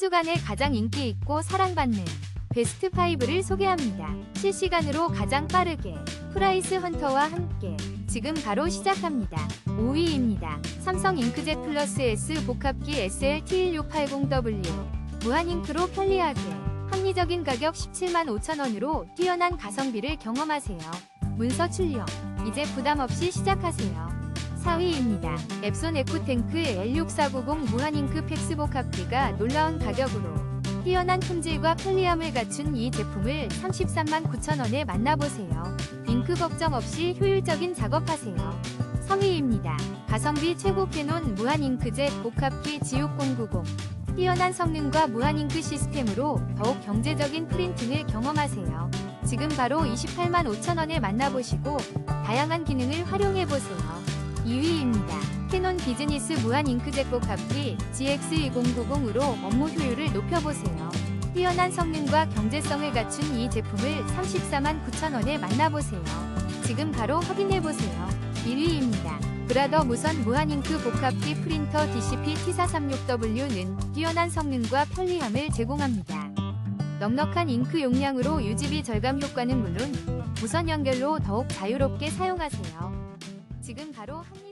주간에 가장 인기 있고 사랑받는 베스트 5를 소개합니다. 실시간으로 가장 빠르게 프라이스 헌터와 함께 지금 바로 시작합니다. 5위입니다. 삼성 잉크젯 플러스 S 복합기 SL-T1680W 무한 잉크로 편리하게 합리적인 가격 17만 5천원으로 뛰어난 가성비를 경험하세요. 문서 출력 이제 부담 없이 시작하세요. 4위입니다. 앱손 에코탱크 L6490 무한잉크 팩스 복 합기가 놀라운 가격으로 뛰어난 품질과 편리함을 갖춘 이 제품을 33만 9천원에 만나보세요. 잉크 걱정 없이 효율적인 작업하세요. 3위입니다. 가성비 최고 캐논 무한잉크젯 복합기 G6090 뛰어난 성능과 무한잉크 시스템으로 더욱 경제적인 프린팅을 경험하세요. 지금 바로 28만 5천원에 만나보시고 다양한 기능을 활용해보세요. 2위입니다. 캐논 비즈니스 무한 잉크젯 복합기 GX2090으로 업무 효율을 높여보세요. 뛰어난 성능과 경제성을 갖춘 이 제품을 34만 9천원에 만나보세요. 지금 바로 확인해보세요. 1위입니다. 브라더 무선 무한 잉크 복합기 프린터 DCP T436W는 뛰어난 성능과 편리함을 제공합니다. 넉넉한 잉크 용량으로 유지비 절감 효과는 물론 무선 연결로 더욱 자유롭게 사용하세요. 지금 바로 합리